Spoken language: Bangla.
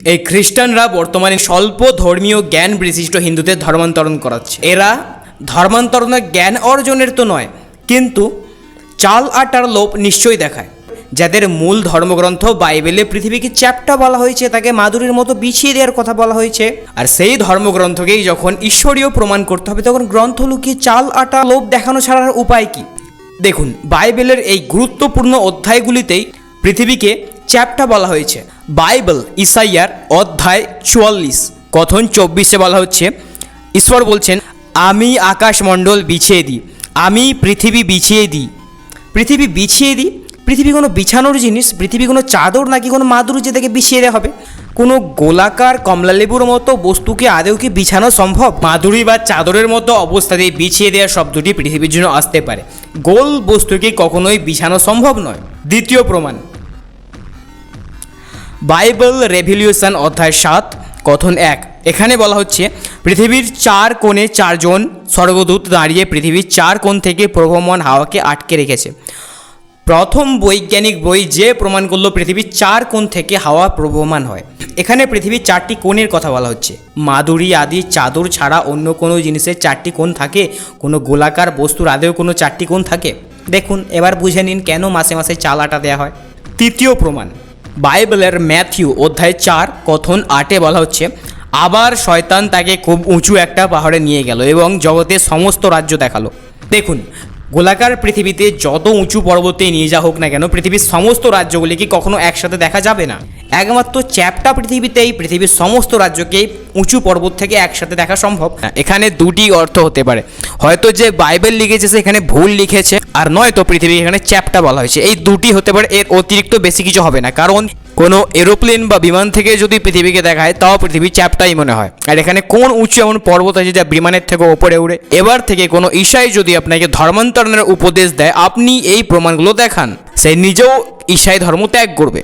এই খ্রিস্টানরা বর্তমানে স্বল্প ধর্মীয় জ্ঞান বিশিষ্ট হিন্দুদের ধর্মান্তরণ করাচ্ছে। এরা ধর্মান্তরণের জ্ঞান অর্জনের তো নয়, কিন্তু চাল আটার লোভ নিশ্চয়ই দেখায়। যাদের মূল ধর্মগ্রন্থ বাইবেলে পৃথিবীকে চ্যাপ্টা বলা হয়েছে, তাকে মাদুরির মতো বিছিয়ে দেওয়ার কথা বলা হয়েছে। আর সেই ধর্মগ্রন্থকেই যখন ঈশ্বরীয় প্রমাণ করতে হবে, তখন গ্রন্থ লুকিয়ে চাল আটা লোভ দেখানো ছাড়ার উপায় কি? দেখুন, বাইবেলের এই গুরুত্বপূর্ণ অধ্যায়গুলিতেই পৃথিবীকে চ্যাপ্টা বলা হয়েছে। বাইবেল ইসাইয়ার অধ্যায় চুয়াল্লিশ, কথন চব্বিশে বলা হচ্ছে, ঈশ্বর বলছেন, আমি আকাশমণ্ডল বিছিয়ে দিই, আমি পৃথিবী বিছিয়ে দিই। পৃথিবী বিছিয়ে দিই? পৃথিবী কোনো বিছানোর জিনিস? পৃথিবী কোনো চাদর নাকি কোনো মাদুর যে থেকে বিছিয়ে দেওয়া হবে? কোনো গোলাকার কমলালেবুর মতো বস্তুকে আদেও কি বিছানো সম্ভব? মাদুরি বা চাদরের মতো অবস্থাতে বিছিয়ে দেওয়ার শব্দটি পৃথিবীর জন্য আসতে পারে। গোল বস্তুকে কখনোই বিছানো সম্ভব নয়। দ্বিতীয় প্রমাণ বাইবেল রেভলিউশন অধ্যায় সাত, কথন এক। এখানে বলা হচ্ছে, পৃথিবীর চার কোণে চারজন স্বর্গদূত দাঁড়িয়ে পৃথিবীর চার কোণ থেকে প্রভমন হাওয়াকে আটকে রেখেছে। প্রথম বৈজ্ঞানিক বই যে প্রমাণ করল পৃথিবীর চার কোণ থেকে হাওয়া প্রবহমান হয়। এখানে পৃথিবীর চারটি কোণের কথা বলা হচ্ছে। মাদুরি আদি চাদর ছাড়া অন্য কোনো জিনিসের চারটি কোণ থাকে? কোনো গোলাকার বস্তুর আদেও কোনো চারটি কোণ থাকে? দেখুন, এবার বুঝে নিন কেন মাসে মাসে চাল আটা দেওয়া হয়। তৃতীয় প্রমাণ বাইবেলের ম্যাথিউ অধ্যায় চার, কথন আটে বলা হচ্ছে, আবার শয়তান তাকে খুব উঁচু একটা পাহাড়ে নিয়ে গেল এবং জগতের সমস্ত রাজ্য দেখাল। দেখুন গোলাকার পৃথিবীতে যত উঁচু পর্বতে নিয়ে যা হোক না কেন, পৃথিবীর সমস্ত রাজ্যগুলিকে কখনো একসাথে দেখা যাবে না। একমাত্র চ্যাপ্টা পৃথিবীতেই পৃথিবীর সমস্ত রাজ্যকে উঁচু পর্বত থেকে একসাথে দেখা সম্ভব। না এখানে দুটি অর্থ হতে পারে। হয়তো যে বাইবেল লিখেছে সেখানে ভুল লিখেছে, আর নয়তো পৃথিবী এখানে চ্যাপ্টা বলা হয়েছে। এই দুটি হতে পারে, এর অতিরিক্ত বেশি কিছু হবে না, কারণ কোনো এরোপ্লেন বা বিমান থেকে যদি পৃথিবীকে দেখায়, তাও পৃথিবী চ্যাপটাই মনে হয়। আর এখানে কোন উঁচু এমন পর্বত আছে যা বিমানের থেকে ওপরে উড়ে? এবার থেকে কোনো ঈশাই যদি আপনাকে ধর্মান্তরণের উপদেশ দেয়, আপনি এই প্রমাণগুলো দেখান। সে নিজেও ঈশাই ধর্ম ত্যাগ করবে।